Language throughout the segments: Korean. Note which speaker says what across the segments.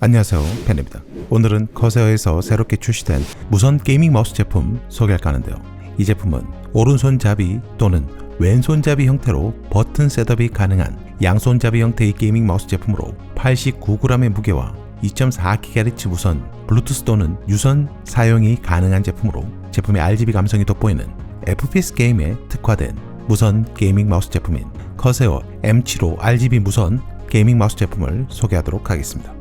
Speaker 1: 안녕하세요 팬입니다 오늘은 커세어에서 새롭게 출시된 무선 게이밍 마우스 제품 소개할까 하는데요 이 제품은 오른손잡이 또는 왼손잡이 형태로 버튼 셋업이 가능한 양손잡이 형태의 게이밍 마우스 제품으로 89g의 무게와 2.4GHz 무선 블루투스 또는 유선 사용이 가능한 제품으로 제품의 RGB 감성이 돋보이는 FPS 게임에 특화된 무선 게이밍 마우스 제품인 커세어 M75 RGB 무선 게이밍 마우스 제품을 소개하도록 하겠습니다.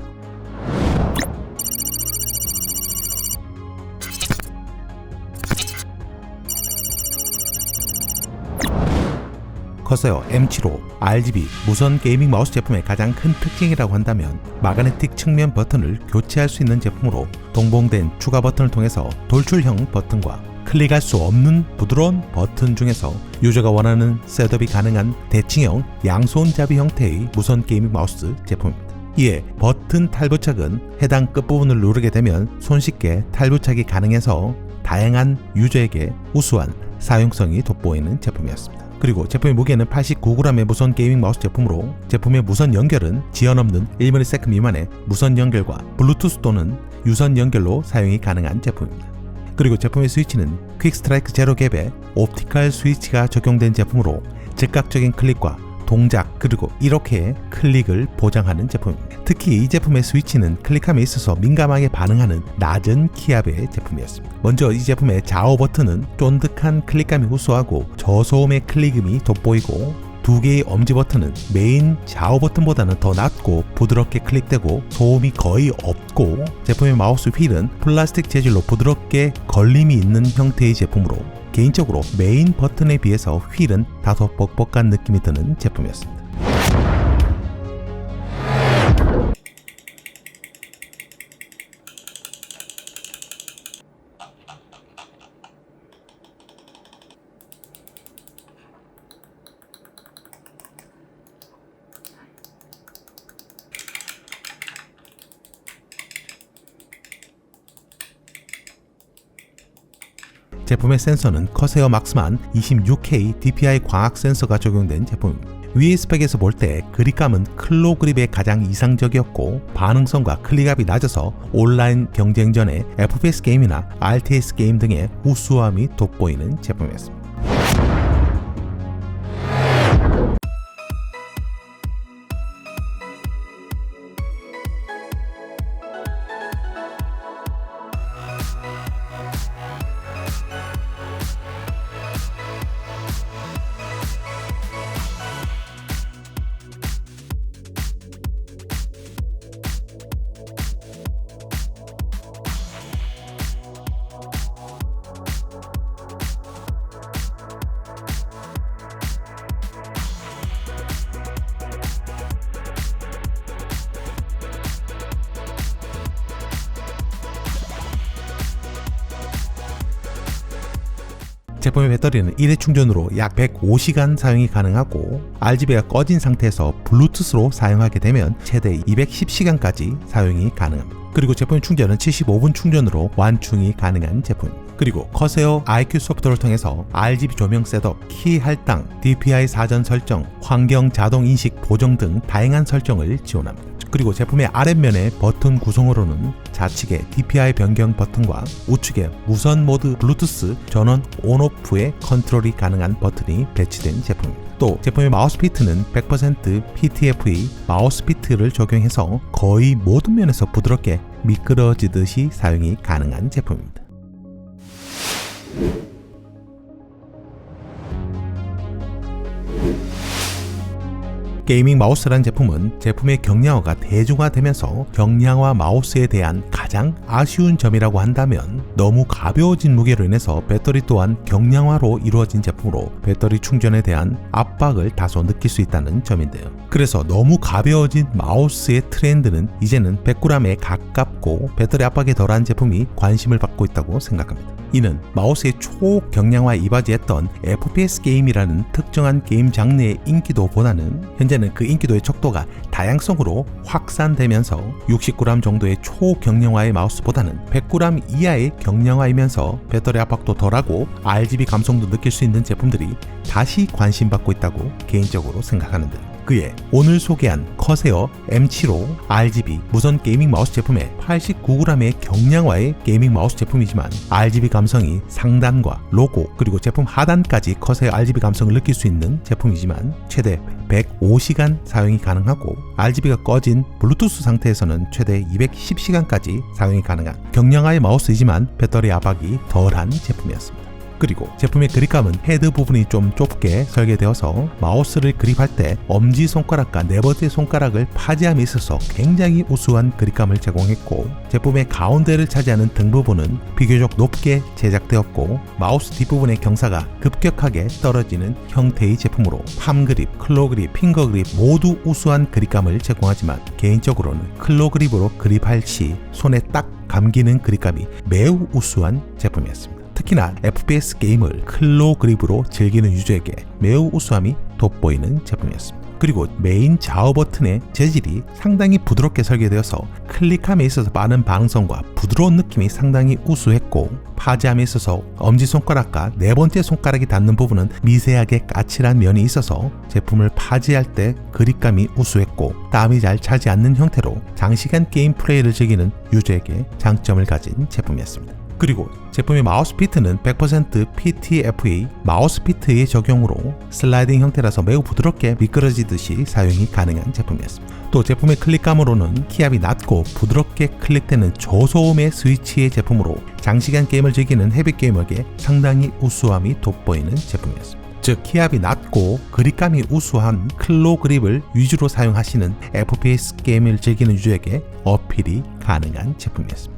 Speaker 1: 커세어 M75 RGB 무선 게이밍 마우스 제품의 가장 큰 특징이라고 한다면 마그네틱 측면 버튼을 교체할 수 있는 제품으로 동봉된 추가 버튼을 통해서 돌출형 버튼과 클릭할 수 없는 부드러운 버튼 중에서 유저가 원하는 셋업이 가능한 대칭형 양손잡이 형태의 무선 게이밍 마우스 제품입니다. 이에 버튼 탈부착은 해당 끝부분을 누르게 되면 손쉽게 탈부착이 가능해서 다양한 유저에게 우수한 사용성이 돋보이는 제품이었습니다. 그리고 제품의 무게는 89g의 무선 게이밍 마우스 제품으로 제품의 무선 연결은 지연 없는 1ms 미만의 무선 연결과 블루투스 또는 유선 연결로 사용이 가능한 제품입니다. 그리고 제품의 스위치는 퀵 스트라이크 제로 갭에 옵티컬 스위치가 적용된 제품으로 즉각적인 클릭과 동작 그리고 이렇게 클릭을 보장하는 제품입니다. 특히 이 제품의 스위치는 클릭함에 있어서 민감하게 반응하는 낮은 키압의 제품이었습니다. 먼저 이 제품의 좌우 버튼은 쫀득한 클릭감이 우수하고 저소음의 클릭음이 돋보이고 두 개의 엄지 버튼은 메인 좌우 버튼보다는 더 낮고 부드럽게 클릭되고 소음이 거의 없고 제품의 마우스 휠은 플라스틱 재질로 부드럽게 걸림이 있는 형태의 제품으로 개인적으로 메인 버튼에 비해서 휠은 다소 뻑뻑한 느낌이 드는 제품이었습니다. 제품의 센서는 커세어 막스만 26K DPI 광학 센서가 적용된 제품입니다. 위의 스펙에서 볼 때 그립감은 클로 그립의 가장 이상적이었고 반응성과 클릭압이 낮아서 온라인 경쟁전의 FPS 게임이나 RTS 게임 등의 우수함이 돋보이는 제품이었습니다. 제품의 배터리는 1회 충전으로 약 105시간 사용이 가능하고 RGB가 꺼진 상태에서 블루투스로 사용하게 되면 최대 210시간까지 사용이 가능합니다. 그리고 제품 충전은 75분 충전으로 완충이 가능한 제품. 그리고 커세어 IQ 소프트를 통해서 RGB 조명 셋업, 키 할당, DPI 사전 설정, 환경 자동 인식 보정 등 다양한 설정을 지원합니다. 그리고 제품의 아랫면의 버튼 구성으로는 좌측에 DPI 변경 버튼과 우측에 무선 모드 블루투스 전원 온오프의 컨트롤이 가능한 버튼이 배치된 제품입니다. 또 제품의 마우스 피트는 100% PTFE 마우스 피트를 적용해서 거의 모든 면에서 부드럽게 미끄러지듯이 사용이 가능한 제품입니다. 게이밍 마우스란 제품은 제품의 경량화가 대중화되면서 경량화 마우스에 대한 가장 아쉬운 점이라고 한다면 너무 가벼워진 무게로 인해서 배터리 또한 경량화로 이루어진 제품으로 배터리 충전에 대한 압박을 다소 느낄 수 있다는 점인데요. 그래서 너무 가벼워진 마우스의 트렌드는 이제는 100g에 가깝고 배터리 압박이 덜한 제품이 관심을 받고 있다고 생각합니다. 이는 마우스의 초경량화에 이바지했던 FPS 게임이라는 특정한 게임 장르의 인기도보다는 현재는 그 인기도의 척도가 다양성으로 확산되면서 60g 정도의 초경량화의 마우스보다는 100g 이하의 경량화이면서 배터리 압박도 덜하고 RGB 감성도 느낄 수 있는 제품들이 다시 관심받고 있다고 개인적으로 생각하는데 그의 오늘 소개한 커세어 M75 RGB 무선 게이밍 마우스 제품의 89g의 경량화의 게이밍 마우스 제품이지만 RGB 감성이 상단과 로고 그리고 제품 하단까지 커세어 RGB 감성을 느낄 수 있는 제품이지만 최대 105시간 사용이 가능하고 RGB가 꺼진 블루투스 상태에서는 최대 210시간까지 사용이 가능한 경량화의 마우스이지만 배터리 압박이 덜한 제품이었습니다. 그리고 제품의 그립감은 헤드 부분이 좀 좁게 설계되어서 마우스를 그립할 때 엄지손가락과 네 번째 손가락을 파지함에 있어서 굉장히 우수한 그립감을 제공했고 제품의 가운데를 차지하는 등 부분은 비교적 높게 제작되었고 마우스 뒷부분의 경사가 급격하게 떨어지는 형태의 제품으로 팜 그립, 클로 그립, 핑거 그립 모두 우수한 그립감을 제공하지만 개인적으로는 클로 그립으로 그립할 시 손에 딱 감기는 그립감이 매우 우수한 제품이었습니다. 특히나 FPS 게임을 클로 그립으로 즐기는 유저에게 매우 우수함이 돋보이는 제품이었습니다. 그리고 메인 좌우 버튼의 재질이 상당히 부드럽게 설계되어서 클릭함에 있어서 빠른 반응성과 부드러운 느낌이 상당히 우수했고 파지함에 있어서 엄지손가락과 네 번째 손가락이 닿는 부분은 미세하게 까칠한 면이 있어서 제품을 파지할 때 그립감이 우수했고 땀이 잘 차지 않는 형태로 장시간 게임 플레이를 즐기는 유저에게 장점을 가진 제품이었습니다. 그리고 제품의 마우스 피트는 100% PTFE 마우스 피트의 적용으로 슬라이딩 형태라서 매우 부드럽게 미끄러지듯이 사용이 가능한 제품이었습니다. 또 제품의 클릭감으로는 키압이 낮고 부드럽게 클릭되는 저소음의 스위치의 제품으로 장시간 게임을 즐기는 헤비 게이머에게 상당히 우수함이 돋보이는 제품이었습니다. 즉 키압이 낮고 그립감이 우수한 클로 그립을 위주로 사용하시는 FPS 게임을 즐기는 유저에게 어필이 가능한 제품이었습니다.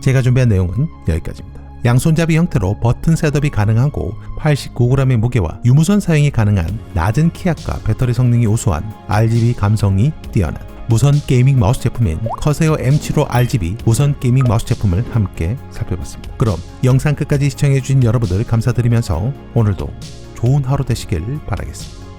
Speaker 1: 제가 준비한 내용은 여기까지입니다. 양손잡이 형태로 버튼 셋업이 가능하고 89g의 무게와 유무선 사용이 가능한 낮은 키압과 배터리 성능이 우수한 RGB 감성이 뛰어난 무선 게이밍 마우스 제품인 커세어 M75 RGB 무선 게이밍 마우스 제품을 함께 살펴봤습니다. 그럼 영상 끝까지 시청해주신 여러분들 감사드리면서 오늘도 좋은 하루 되시길 바라겠습니다.